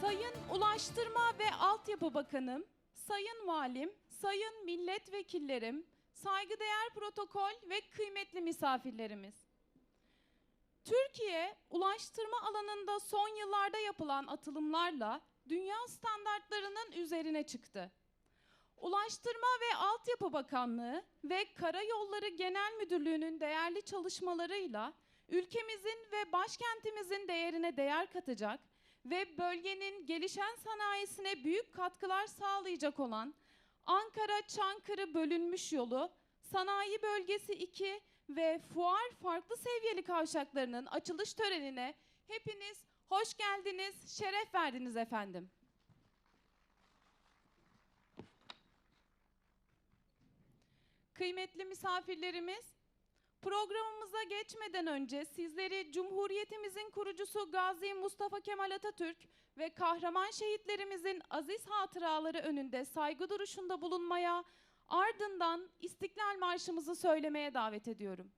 Sayın Ulaştırma ve Altyapı Bakanım, Sayın Valim, Sayın Milletvekillerim, saygıdeğer protokol ve kıymetli misafirlerimiz. Türkiye, ulaştırma alanında son yıllarda yapılan atılımlarla dünya standartlarının üzerine çıktı. Ulaştırma ve Altyapı Bakanlığı ve Karayolları Genel Müdürlüğü'nün değerli çalışmalarıyla ülkemizin ve başkentimizin değerine değer katacak ve bölgenin gelişen sanayisine büyük katkılar sağlayacak olan Ankara-Çankırı bölünmüş yolu, Sanayi Bölgesi 2 ve Fuar farklı seviyeli kavşaklarının açılış törenine hepiniz hoş geldiniz, şeref verdiniz efendim. Kıymetli misafirlerimiz, programımıza geçmeden önce sizleri Cumhuriyetimizin kurucusu Gazi Mustafa Kemal Atatürk ve kahraman şehitlerimizin aziz hatıraları önünde saygı duruşunda bulunmaya, ardından İstiklal Marşımızı söylemeye davet ediyorum.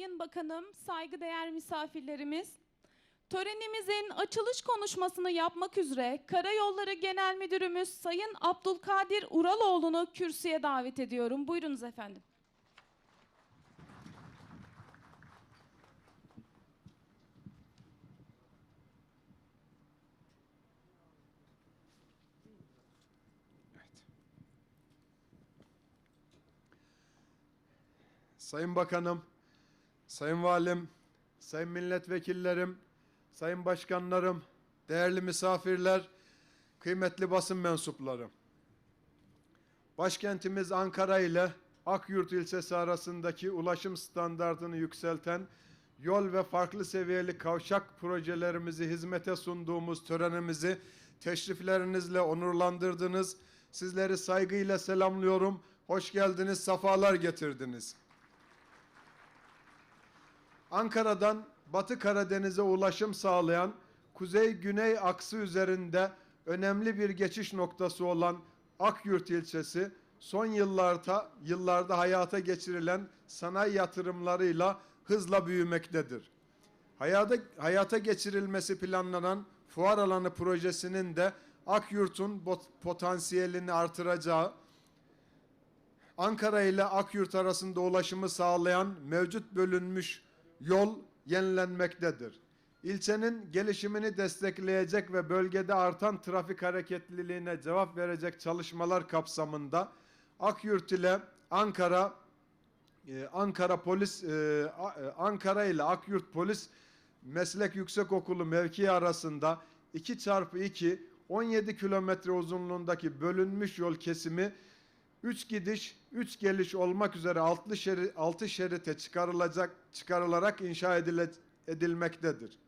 Sayın Bakanım, saygıdeğer misafirlerimiz, törenimizin açılış konuşmasını yapmak üzere Karayolları Genel Müdürümüz Sayın Abdülkadir Uraloğlu'nu kürsüye davet ediyorum. Buyurunuz efendim. Sayın Bakanım, Sayın Valim, Sayın Milletvekillerim, Sayın Başkanlarım, değerli misafirler, kıymetli basın mensupları. Başkentimiz Ankara ile Akyurt ilçesi arasındaki ulaşım standartını yükselten yol ve farklı seviyeli kavşak projelerimizi hizmete sunduğumuz törenimizi teşriflerinizle onurlandırdınız. Sizleri saygıyla selamlıyorum. Hoş geldiniz, safalar getirdiniz. Ankara'dan Batı Karadeniz'e ulaşım sağlayan kuzey-güney aksı üzerinde önemli bir geçiş noktası olan Akyurt ilçesi son yıllarda yıllarda hayata geçirilen sanayi yatırımlarıyla hızla büyümektedir. Hayata, hayata geçirilmesi planlanan fuar alanı projesinin de Akyurt'un potansiyelini artıracağı, Ankara ile Akyurt arasında ulaşımı sağlayan mevcut bölünmüş yol yenilenmektedir. İlçenin gelişimini destekleyecek ve bölgede artan trafik hareketliliğine cevap verecek çalışmalar kapsamında Akyurt ile Ankara e, Ankara Polis e, e, Ankara ile Akyurt Polis Meslek Yüksekokulu mevkii arasında 2 çarpı 2 17 kilometre uzunluğundaki bölünmüş yol kesimi 3 gidiş, 3 geliş olmak üzere 6 şerit, 6 şerite çıkarılacak çıkarılarak inşa edile, edilmektedir.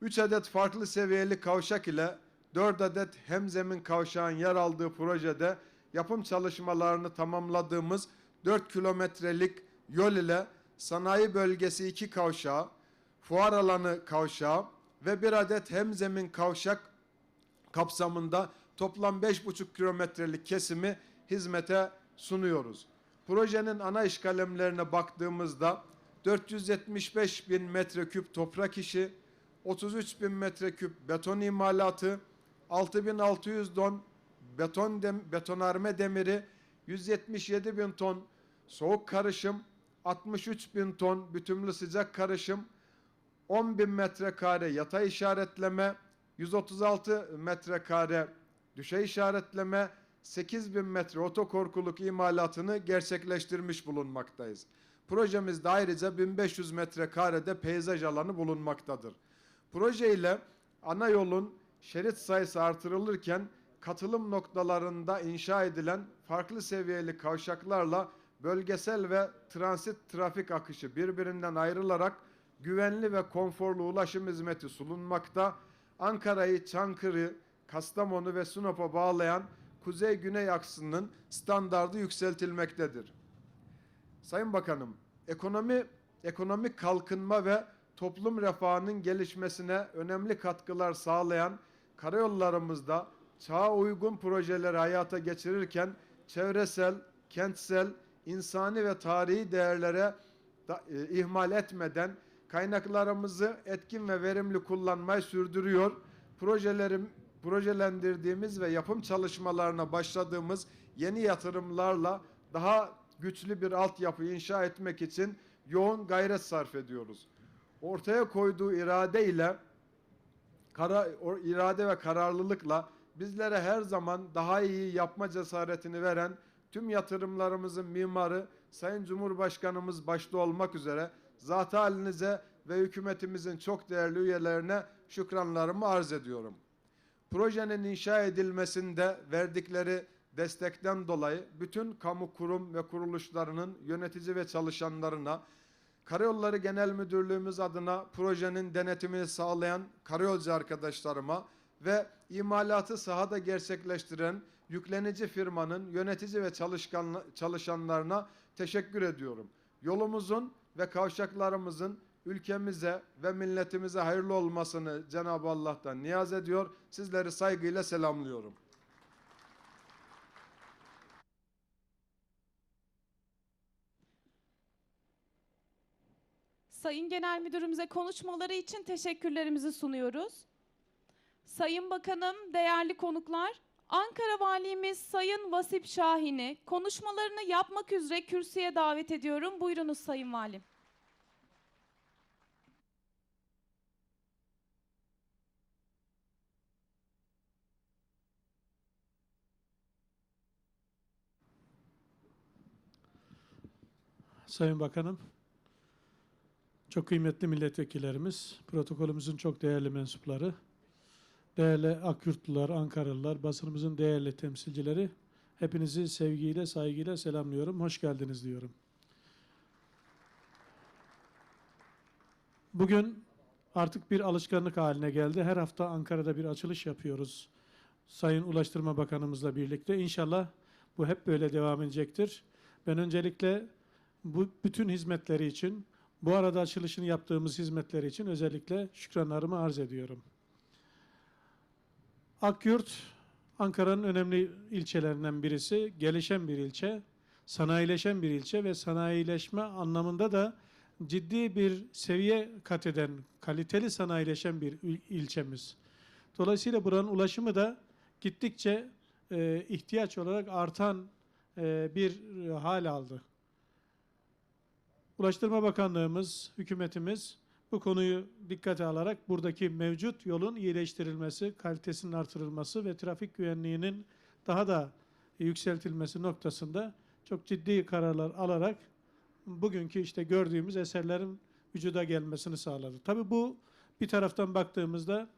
3 adet farklı seviyeli kavşak ile 4 adet hemzemin kavşağın yer aldığı projede yapım çalışmalarını tamamladığımız 4 kilometrelik yol ile sanayi bölgesi 2 kavşağı, fuar alanı kavşağı ve bir adet hemzemin kavşak kapsamında toplam 5,5 kilometrelik kesimi hizmete sunuyoruz. Projenin ana iş kalemlerine baktığımızda 475 bin metreküp toprak işi, 33 bin metreküp beton imalatı, 6600 ton beton dem, betonarme demiri, 177 bin ton soğuk karışım, 63 bin ton bütümlü sıcak karışım, 10 bin metrekare yatay işaretleme, 136 metrekare düşey işaretleme, 8 bin metre otokorkuluk imalatını gerçekleştirmiş bulunmaktayız. Projemizde ayrıca 1500 metrekarede peyzaj alanı bulunmaktadır. Proje ile ana yolun şerit sayısı artırılırken katılım noktalarında inşa edilen farklı seviyeli kavşaklarla bölgesel ve transit trafik akışı birbirinden ayrılarak güvenli ve konforlu ulaşım hizmeti sunulmakta. Ankara'yı, Çankırı, Kastamonu ve Sinop'a bağlayan kuzey-güney aksının standardı yükseltilmektedir. Sayın Bakanım, ekonomi ekonomik kalkınma ve toplum refahının gelişmesine önemli katkılar sağlayan karayollarımızda çağa uygun projeleri hayata geçirirken çevresel, kentsel, insani ve tarihi değerlere da, e, ihmal etmeden kaynaklarımızı etkin ve verimli kullanmayı sürdürüyor. Projelerim projelendirdiğimiz ve yapım çalışmalarına başladığımız yeni yatırımlarla daha güçlü bir altyapı inşa etmek için yoğun gayret sarf ediyoruz. Ortaya koyduğu irade ile kara, irade ve kararlılıkla bizlere her zaman daha iyi yapma cesaretini veren tüm yatırımlarımızın mimarı Sayın Cumhurbaşkanımız başta olmak üzere zat halinize ve hükümetimizin çok değerli üyelerine şükranlarımı arz ediyorum. Projenin inşa edilmesinde verdikleri destekten dolayı bütün kamu kurum ve kuruluşlarının yönetici ve çalışanlarına, Karayolları Genel Müdürlüğümüz adına projenin denetimini sağlayan karayolcu arkadaşlarıma ve imalatı sahada gerçekleştiren yüklenici firmanın yönetici ve çalışkan, çalışanlarına teşekkür ediyorum. Yolumuzun ve kavşaklarımızın ülkemize ve milletimize hayırlı olmasını Cenab-ı Allah'tan niyaz ediyor. Sizleri saygıyla selamlıyorum. Sayın Genel Müdürümüze konuşmaları için teşekkürlerimizi sunuyoruz. Sayın Bakanım, değerli konuklar, Ankara Valimiz Sayın Vasip Şahin'i konuşmalarını yapmak üzere kürsüye davet ediyorum. Buyurunuz Sayın Valim. Sayın Bakanım, çok kıymetli milletvekillerimiz, protokolümüzün çok değerli mensupları, değerli Akyurtlular, Ankaralılar, basınımızın değerli temsilcileri, hepinizi sevgiyle, saygıyla selamlıyorum. Hoş geldiniz diyorum. Bugün artık bir alışkanlık haline geldi. Her hafta Ankara'da bir açılış yapıyoruz. Sayın Ulaştırma Bakanımızla birlikte. İnşallah bu hep böyle devam edecektir. Ben öncelikle bu bütün hizmetleri için, bu arada açılışını yaptığımız hizmetleri için özellikle şükranlarımı arz ediyorum. Akyurt, Ankara'nın önemli ilçelerinden birisi, gelişen bir ilçe, sanayileşen bir ilçe ve sanayileşme anlamında da ciddi bir seviye kat eden, kaliteli sanayileşen bir il- ilçemiz. Dolayısıyla buranın ulaşımı da gittikçe e, ihtiyaç olarak artan e, bir e, hal aldı. Ulaştırma Bakanlığımız, hükümetimiz bu konuyu dikkate alarak buradaki mevcut yolun iyileştirilmesi, kalitesinin artırılması ve trafik güvenliğinin daha da yükseltilmesi noktasında çok ciddi kararlar alarak bugünkü işte gördüğümüz eserlerin vücuda gelmesini sağladı. Tabii bu bir taraftan baktığımızda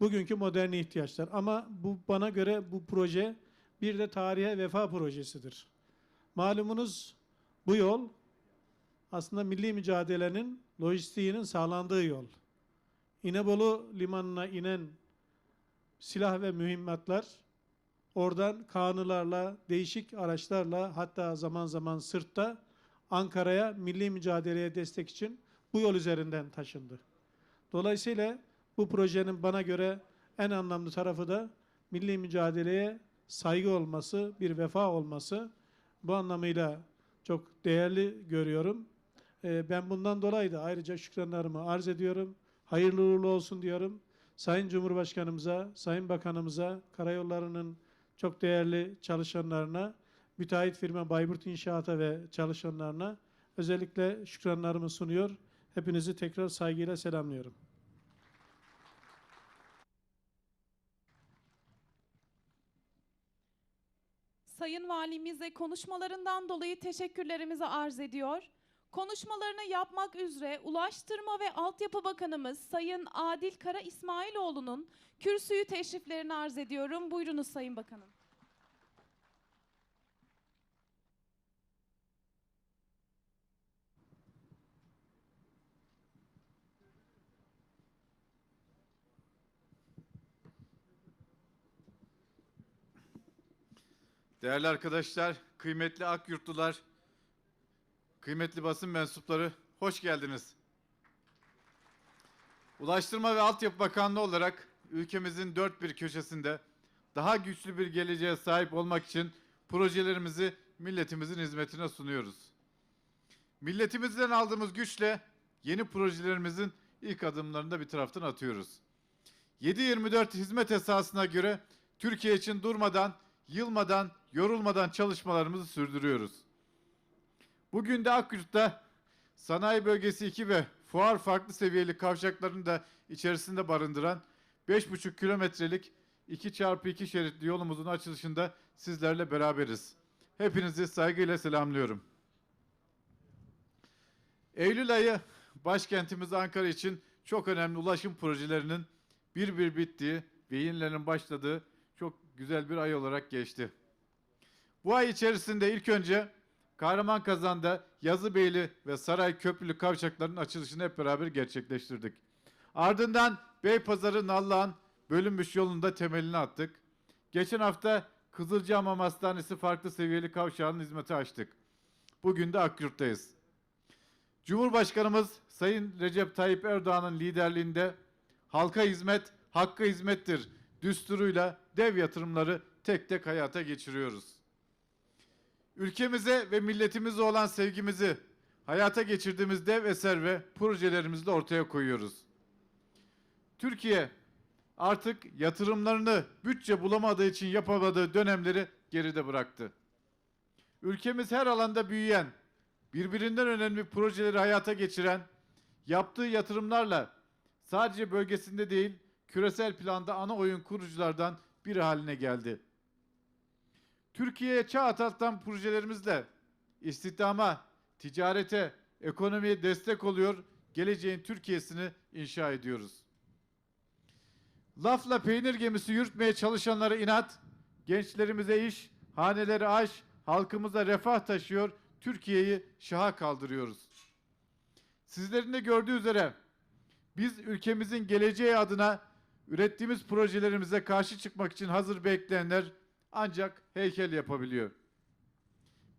bugünkü modern ihtiyaçlar ama bu bana göre bu proje bir de tarihe vefa projesidir. Malumunuz bu yol aslında milli mücadelenin lojistiğinin sağlandığı yol. İnebolu limanına inen silah ve mühimmatlar oradan kanılarla, değişik araçlarla hatta zaman zaman sırtta Ankara'ya milli mücadeleye destek için bu yol üzerinden taşındı. Dolayısıyla bu projenin bana göre en anlamlı tarafı da milli mücadeleye saygı olması, bir vefa olması. Bu anlamıyla çok değerli görüyorum. Ee, Ben bundan dolayı da ayrıca şükranlarımı arz ediyorum. hayırlı uğurlu olsun diyorum. Sayın Cumhurbaşkanımıza, Sayın Bakanımıza, Karayolları'nın çok değerli çalışanlarına, müteahhit firma Bayburt İnşaat'a ve çalışanlarına özellikle şükranlarımı sunuyor. Hepinizi tekrar saygıyla selamlıyorum. Sayın Valimize konuşmalarından dolayı teşekkürlerimizi arz ediyor. Konuşmalarını yapmak üzere Ulaştırma ve Altyapı Bakanımız Sayın Adil Kara İsmailoğlu'nun kürsüyü teşriflerini arz ediyorum. Buyurunuz Sayın Bakanım. Değerli arkadaşlar, kıymetli Akyurtlular, kıymetli basın mensupları, hoş geldiniz. Ulaştırma ve Altyapı Bakanlığı olarak ülkemizin dört bir köşesinde daha güçlü bir geleceğe sahip olmak için projelerimizi milletimizin hizmetine sunuyoruz. Milletimizden aldığımız güçle yeni projelerimizin ilk adımlarını da bir taraftan atıyoruz. 7-24 hizmet esasına göre Türkiye için durmadan, yılmadan, yorulmadan çalışmalarımızı sürdürüyoruz. Bugün de Akyurt'ta sanayi bölgesi 2 ve fuar farklı seviyeli kavşaklarını da içerisinde barındıran 5,5 kilometrelik 2 çarpı 2 şeritli yolumuzun açılışında sizlerle beraberiz. Hepinizi saygıyla selamlıyorum. Eylül ayı başkentimiz Ankara için çok önemli ulaşım projelerinin bir bir bittiği ve yenilerinin başladığı çok güzel bir ay olarak geçti. Bu ay içerisinde ilk önce Kahraman Yazıbeyli ve Saray Köprülü kavşaklarının açılışını hep beraber gerçekleştirdik. Ardından Beypazarı Nallıhan bölünmüş yolunda temelini attık. Geçen hafta Kızılcahamam Hastanesi farklı seviyeli kavşağının hizmeti açtık. Bugün de Akyurt'tayız. Cumhurbaşkanımız Sayın Recep Tayyip Erdoğan'ın liderliğinde halka hizmet, hakka hizmettir düsturuyla dev yatırımları tek tek hayata geçiriyoruz. Ülkemize ve milletimize olan sevgimizi hayata geçirdiğimiz dev eser ve projelerimizle ortaya koyuyoruz. Türkiye artık yatırımlarını bütçe bulamadığı için yapamadığı dönemleri geride bıraktı. Ülkemiz her alanda büyüyen, birbirinden önemli projeleri hayata geçiren, yaptığı yatırımlarla sadece bölgesinde değil, küresel planda ana oyun kuruculardan biri haline geldi. Türkiye'ye çağ atlatan projelerimizle istihdama, ticarete, ekonomiye destek oluyor, geleceğin Türkiye'sini inşa ediyoruz. Lafla peynir gemisi yürütmeye çalışanlara inat, gençlerimize iş, hanelere aş, halkımıza refah taşıyor, Türkiye'yi şaha kaldırıyoruz. Sizlerin de gördüğü üzere biz ülkemizin geleceği adına ürettiğimiz projelerimize karşı çıkmak için hazır bekleyenler ancak heykel yapabiliyor.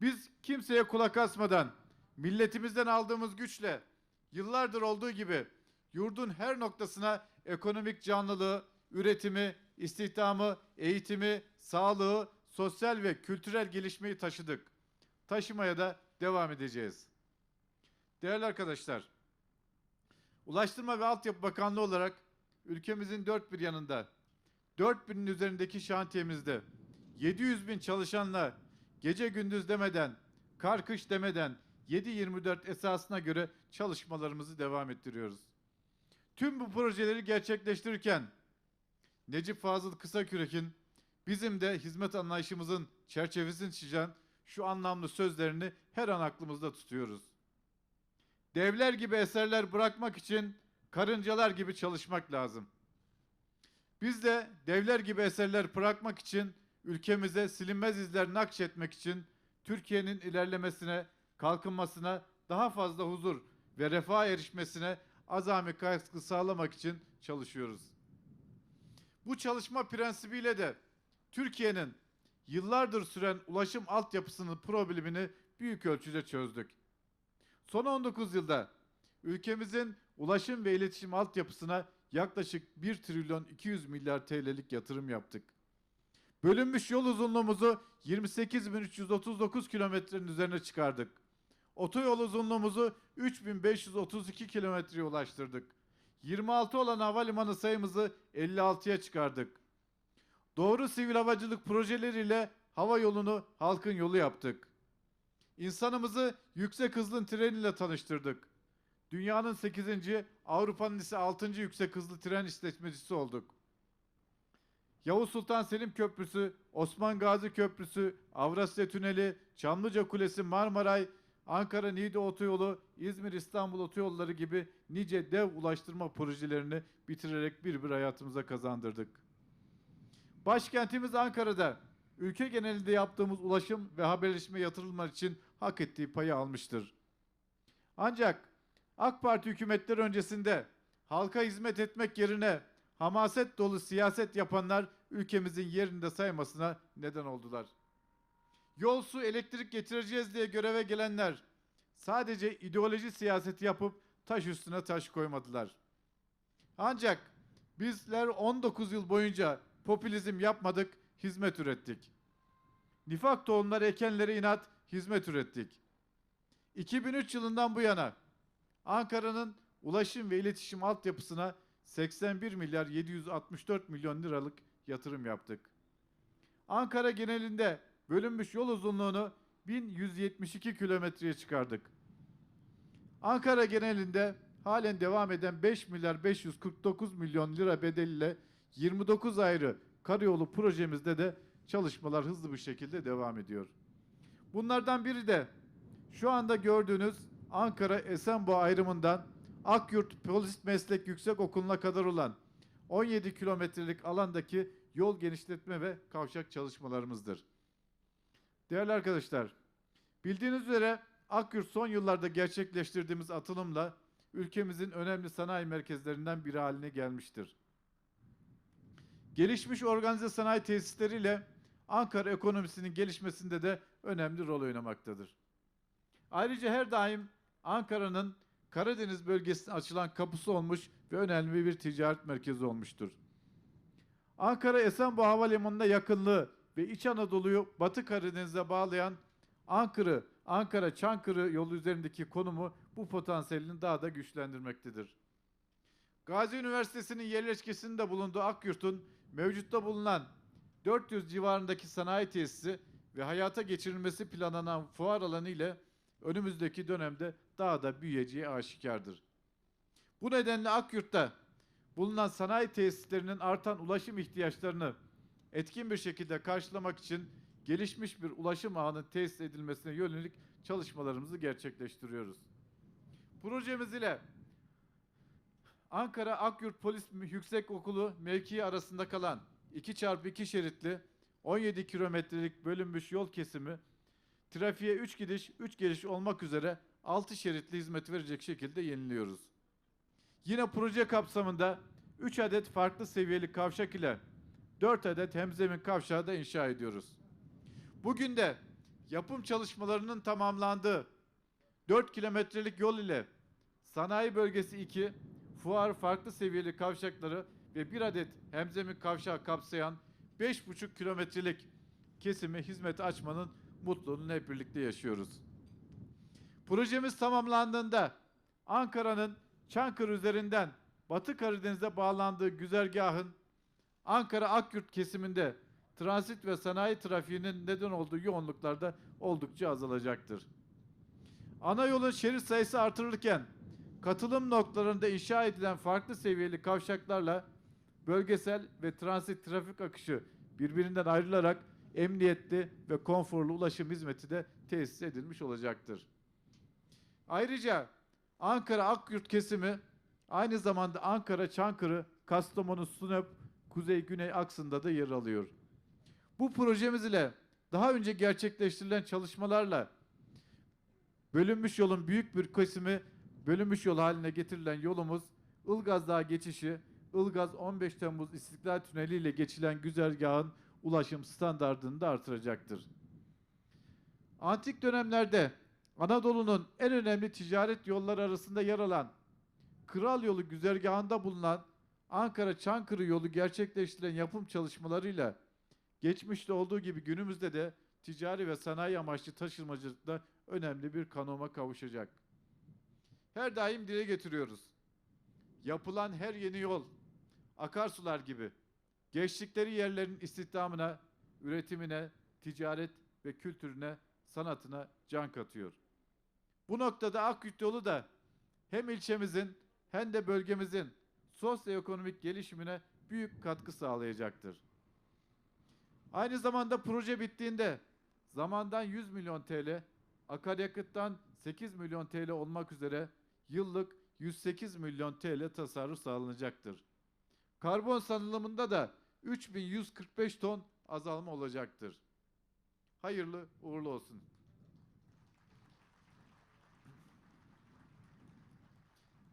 Biz kimseye kulak asmadan, milletimizden aldığımız güçle yıllardır olduğu gibi yurdun her noktasına ekonomik canlılığı, üretimi, istihdamı, eğitimi, sağlığı, sosyal ve kültürel gelişmeyi taşıdık. Taşımaya da devam edeceğiz. Değerli arkadaşlar, Ulaştırma ve Altyapı Bakanlığı olarak ülkemizin dört bir yanında, dört binin üzerindeki şantiyemizde 700 bin çalışanla gece gündüz demeden, kar kış demeden 7-24 esasına göre çalışmalarımızı devam ettiriyoruz. Tüm bu projeleri gerçekleştirirken Necip Fazıl Kısakürek'in bizim de hizmet anlayışımızın çerçevesini çizen şu anlamlı sözlerini her an aklımızda tutuyoruz. Devler gibi eserler bırakmak için karıncalar gibi çalışmak lazım. Biz de devler gibi eserler bırakmak için ülkemize silinmez izler nakşetmek için Türkiye'nin ilerlemesine, kalkınmasına, daha fazla huzur ve refah erişmesine azami katkı sağlamak için çalışıyoruz. Bu çalışma prensibiyle de Türkiye'nin yıllardır süren ulaşım altyapısının problemini büyük ölçüde çözdük. Son 19 yılda ülkemizin ulaşım ve iletişim altyapısına yaklaşık 1 trilyon 200 milyar TL'lik yatırım yaptık. Bölünmüş yol uzunluğumuzu 28.339 kilometrenin üzerine çıkardık. Otoyol uzunluğumuzu 3532 kilometreye ulaştırdık. 26 olan havalimanı sayımızı 56'ya çıkardık. Doğru sivil havacılık projeleriyle hava yolunu halkın yolu yaptık. İnsanımızı yüksek hızlı tren ile tanıştırdık. Dünyanın 8. Avrupa'nın ise 6. yüksek hızlı tren işletmecisi olduk. Yavuz Sultan Selim Köprüsü, Osman Gazi Köprüsü, Avrasya Tüneli, Çamlıca Kulesi, Marmaray, Ankara Niğde Otoyolu, İzmir İstanbul Otoyolları gibi nice dev ulaştırma projelerini bitirerek bir bir hayatımıza kazandırdık. Başkentimiz Ankara'da ülke genelinde yaptığımız ulaşım ve haberleşme yatırımlar için hak ettiği payı almıştır. Ancak AK Parti hükümetleri öncesinde halka hizmet etmek yerine hamaset dolu siyaset yapanlar ülkemizin yerinde saymasına neden oldular. Yol su elektrik getireceğiz diye göreve gelenler sadece ideoloji siyaseti yapıp taş üstüne taş koymadılar. Ancak bizler 19 yıl boyunca popülizm yapmadık, hizmet ürettik. Nifak tohumları ekenlere inat, hizmet ürettik. 2003 yılından bu yana Ankara'nın ulaşım ve iletişim altyapısına 81 milyar 764 milyon liralık yatırım yaptık. Ankara genelinde bölünmüş yol uzunluğunu 1172 kilometreye çıkardık. Ankara genelinde halen devam eden 5 milyar 549 milyon lira bedeliyle 29 ayrı karayolu projemizde de çalışmalar hızlı bir şekilde devam ediyor. Bunlardan biri de şu anda gördüğünüz Ankara Esenboğa ayrımından Akyurt Polis Meslek Yüksek Okulu'na kadar olan 17 kilometrelik alandaki yol genişletme ve kavşak çalışmalarımızdır. Değerli arkadaşlar, bildiğiniz üzere Akyurt son yıllarda gerçekleştirdiğimiz atılımla ülkemizin önemli sanayi merkezlerinden biri haline gelmiştir. Gelişmiş organize sanayi tesisleriyle Ankara ekonomisinin gelişmesinde de önemli rol oynamaktadır. Ayrıca her daim Ankara'nın Karadeniz bölgesine açılan kapısı olmuş ve önemli bir ticaret merkezi olmuştur. Ankara Esenboğa Havalimanı'na yakınlığı ve İç Anadolu'yu Batı Karadeniz'e bağlayan Ankara, Ankara Çankırı yolu üzerindeki konumu bu potansiyelini daha da güçlendirmektedir. Gazi Üniversitesi'nin yerleşkesinde bulunduğu Akyurt'un mevcutta bulunan 400 civarındaki sanayi tesisi ve hayata geçirilmesi planlanan fuar alanı ile önümüzdeki dönemde daha da büyüyeceği aşikardır. Bu nedenle Akyurt'ta bulunan sanayi tesislerinin artan ulaşım ihtiyaçlarını etkin bir şekilde karşılamak için gelişmiş bir ulaşım ağının tesis edilmesine yönelik çalışmalarımızı gerçekleştiriyoruz. Projemiz ile Ankara Akyurt Polis Yüksek Okulu mevkii arasında kalan 2x2 şeritli 17 kilometrelik bölünmüş yol kesimi trafiğe 3 gidiş 3 geliş olmak üzere 6 şeritli hizmet verecek şekilde yeniliyoruz. Yine proje kapsamında 3 adet farklı seviyeli kavşak ile 4 adet hemzemin kavşağı da inşa ediyoruz. Bugün de yapım çalışmalarının tamamlandığı 4 kilometrelik yol ile sanayi bölgesi 2, fuar farklı seviyeli kavşakları ve bir adet hemzemin kavşağı kapsayan 5,5 kilometrelik kesimi hizmete açmanın mutluluğunu hep birlikte yaşıyoruz. Projemiz tamamlandığında Ankara'nın Çankırı üzerinden Batı Karadeniz'e bağlandığı güzergahın Ankara Akyurt kesiminde transit ve sanayi trafiğinin neden olduğu yoğunluklarda oldukça azalacaktır. Ana yolun şerit sayısı artırılırken katılım noktalarında inşa edilen farklı seviyeli kavşaklarla bölgesel ve transit trafik akışı birbirinden ayrılarak emniyetli ve konforlu ulaşım hizmeti de tesis edilmiş olacaktır. Ayrıca Ankara Akyurt kesimi aynı zamanda Ankara Çankırı Kastamonu Sunep Kuzey Güney aksında da yer alıyor. Bu projemiz ile daha önce gerçekleştirilen çalışmalarla bölünmüş yolun büyük bir kesimi bölünmüş yol haline getirilen yolumuz Ilgaz Dağı geçişi Ilgaz 15 Temmuz İstiklal Tüneli ile geçilen güzergahın ulaşım standartını da artıracaktır. Antik dönemlerde Anadolu'nun en önemli ticaret yolları arasında yer alan Kral Yolu güzergahında bulunan Ankara-Çankırı yolu gerçekleştirilen yapım çalışmalarıyla geçmişte olduğu gibi günümüzde de ticari ve sanayi amaçlı taşımacılıkta önemli bir kanoma kavuşacak. Her daim dile getiriyoruz. yapılan her yeni yol, akarsular gibi geçtikleri yerlerin istihdamına, üretimine, ticaret ve kültürüne, sanatına can katıyor. Bu noktada Akyurt yolu da hem ilçemizin hem de bölgemizin sosyoekonomik gelişimine büyük katkı sağlayacaktır. Aynı zamanda proje bittiğinde zamandan 100 milyon TL, akaryakıttan 8 milyon TL olmak üzere yıllık 108 milyon TL tasarruf sağlanacaktır. Karbon salınımında da 3145 ton azalma olacaktır. Hayırlı uğurlu olsun.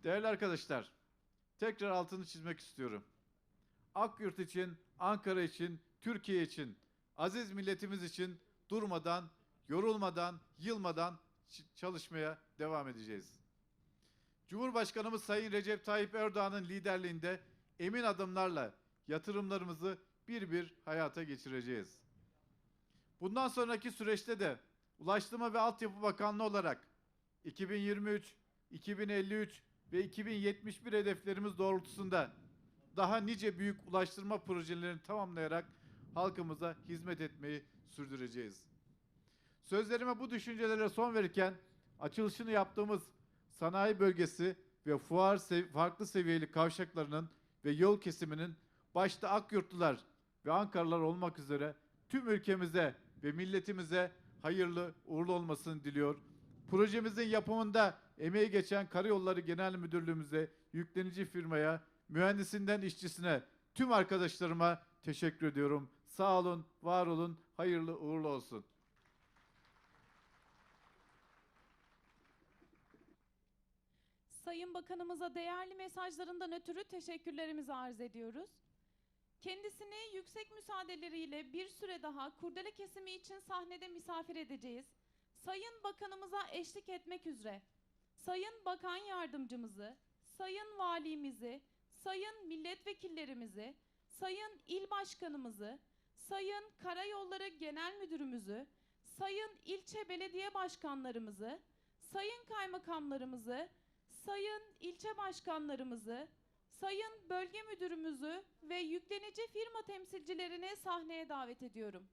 Değerli arkadaşlar, tekrar altını çizmek istiyorum. Akyurt için, Ankara için, Türkiye için, aziz milletimiz için durmadan, yorulmadan, yılmadan çalışmaya devam edeceğiz. Cumhurbaşkanımız Sayın Recep Tayyip Erdoğan'ın liderliğinde emin adımlarla yatırımlarımızı bir bir hayata geçireceğiz. Bundan sonraki süreçte de Ulaştırma ve Altyapı Bakanlığı olarak 2023, 2053 ve 2071 hedeflerimiz doğrultusunda daha nice büyük ulaştırma projelerini tamamlayarak halkımıza hizmet etmeyi sürdüreceğiz. Sözlerime bu düşüncelere son verirken açılışını yaptığımız sanayi bölgesi ve fuar sev- farklı seviyeli kavşaklarının ve yol kesiminin başta Akyurtlular ve Ankaralılar olmak üzere tüm ülkemize ve milletimize hayırlı uğurlu olmasını diliyor. Projemizin yapımında emeği geçen Karayolları Genel Müdürlüğümüze, yüklenici firmaya, mühendisinden işçisine, tüm arkadaşlarıma teşekkür ediyorum. Sağ olun, var olun, hayırlı uğurlu olsun. Sayın Bakanımıza değerli mesajlarından ötürü teşekkürlerimizi arz ediyoruz. Kendisini yüksek müsaadeleriyle bir süre daha kurdele kesimi için sahnede misafir edeceğiz. Sayın Bakanımıza eşlik etmek üzere Sayın Bakan Yardımcımızı, Sayın Valimizi, Sayın Milletvekillerimizi, Sayın İl Başkanımızı, Sayın Karayolları Genel Müdürümüzü, Sayın İlçe Belediye Başkanlarımızı, Sayın Kaymakamlarımızı, Sayın ilçe başkanlarımızı, sayın bölge müdürümüzü ve yüklenici firma temsilcilerini sahneye davet ediyorum.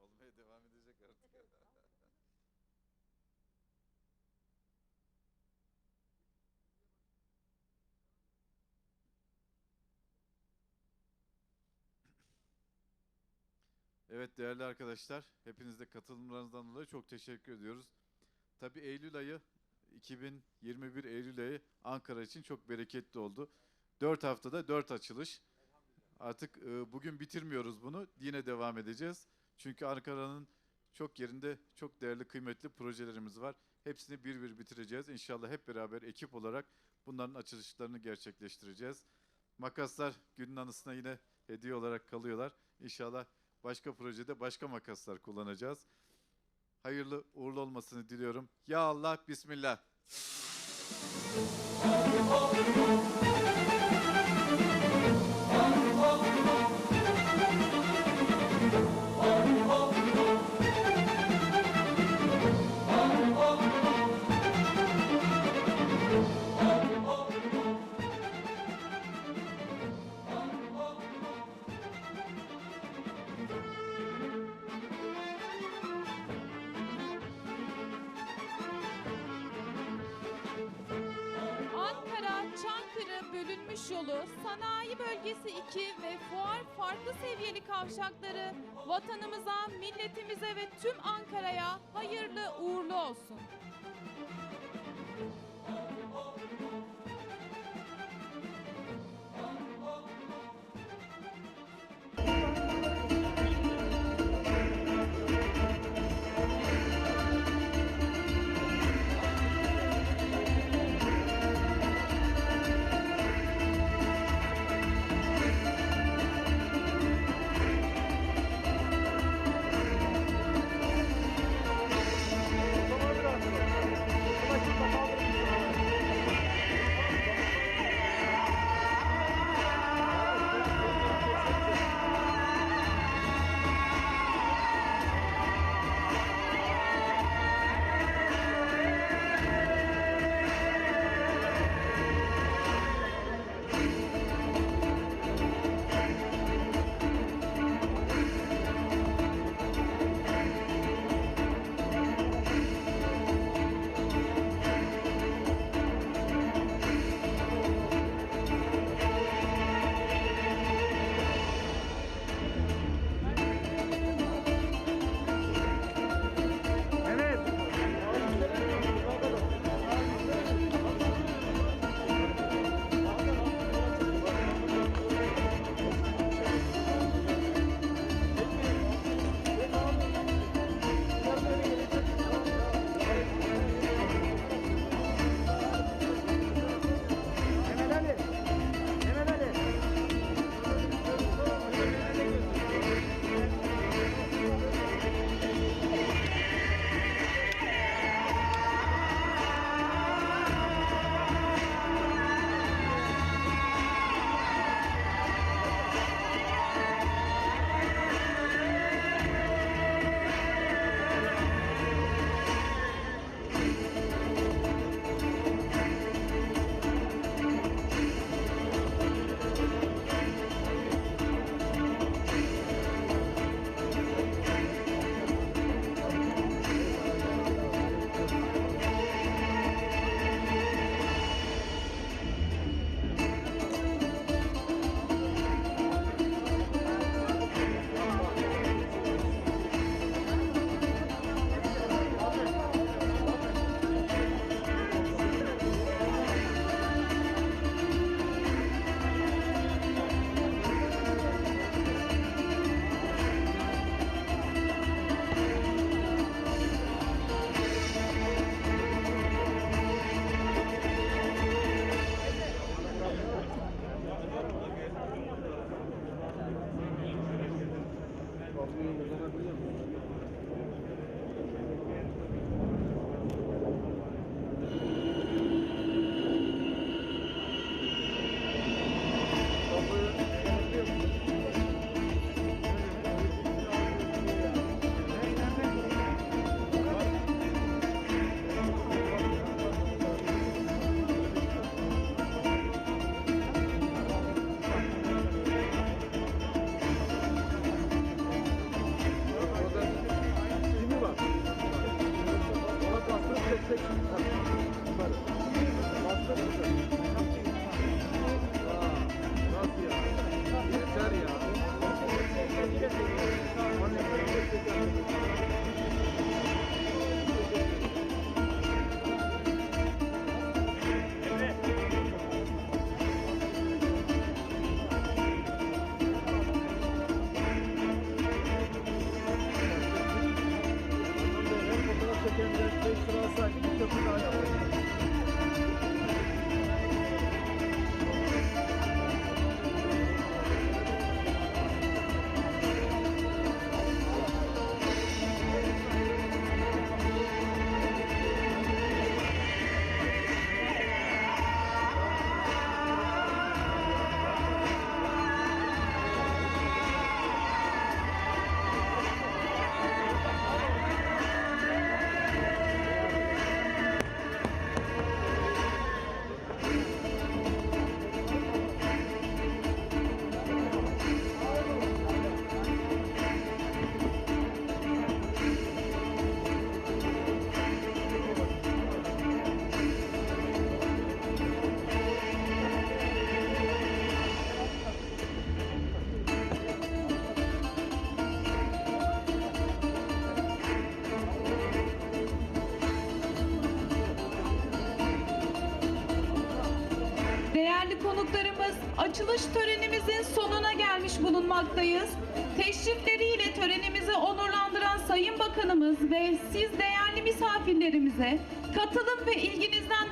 Olmaya devam edecek artık. Evet değerli arkadaşlar, hepiniz de katılımlarınızdan dolayı çok teşekkür ediyoruz. Tabii Eylül ayı, 2021 Eylül ayı Ankara için çok bereketli oldu. 4 haftada 4 açılış. Artık e, bugün bitirmiyoruz bunu, yine devam edeceğiz. Çünkü Ankara'nın çok yerinde çok değerli, kıymetli projelerimiz var. Hepsini bir bir bitireceğiz. İnşallah hep beraber ekip olarak bunların açılışlarını gerçekleştireceğiz. Makaslar günün anısına yine hediye olarak kalıyorlar. İnşallah başka projede başka makaslar kullanacağız. Hayırlı uğurlu olmasını diliyorum. Ya Allah, Bismillah. Çankırı bölünmüş yolu, sanayi bölgesi 2 ve fuar farklı seviyeli kavşakları vatanımıza, milletimize ve tüm Ankara'ya hayırlı uğurlu olsun. Açılış törenimizin sonuna gelmiş bulunmaktayız. Teşrifleriyle törenimizi onurlandıran Sayın Bakanımız ve siz değerli misafirlerimize katılım ve ilginizden